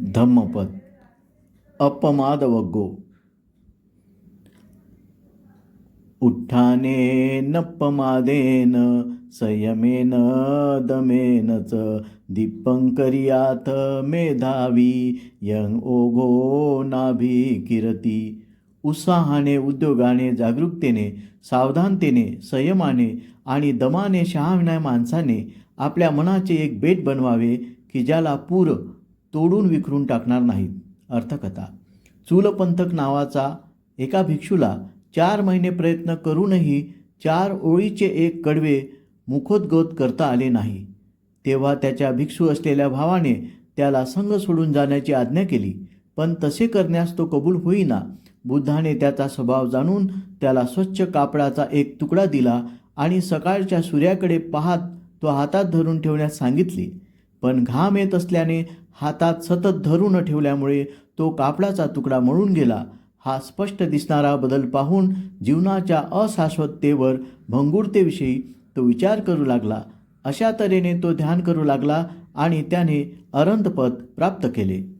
धम्मपद अपमाद वग्गो उठ्ठानेन नप्पमादेन संयमेन दमेनच दीपंकरियाथ मेधावी यंग ओघो नाभिकिरती उत्साहाने उद्योगाने जागरूकतेने सावधानतेने संयमाने आणि दमाने शहाण्या माणसाने आपल्या मनाचे एक बेट बनवावे की ज्याला पूर तोडून विखरून टाकणार नाहीत. अर्थकथा. चूलपंथक नावाचा एका भिक्षूला चार महिने प्रयत्न करूनही चार ओळीचे एक कडवे मुखोद्गोत करता आले नाही. तेव्हा त्याच्या भिक्षू असलेल्या भावाने त्याला संघ सोडून जाण्याची आज्ञा केली. पण तसे करण्यास तो कबूल होईना. बुद्धाने त्याचा स्वभाव जाणून त्याला स्वच्छ कापडाचा एक तुकडा दिला आणि सकाळच्या सूर्याकडे पाहत तो हातात धरून ठेवण्यास सांगितले. पण घाम येत असल्याने हातात सतत धरून ठेवल्यामुळे तो कापडाचा तुकडा मळून गेला. हा स्पष्ट दिसणारा बदल पाहून जीवनाच्या अशाश्वततेवर भंगुरतेविषयी तो विचार करू लागला. अशा तऱ्हेने तो ध्यान करू लागला आणि त्याने अरंतपद प्राप्त केले.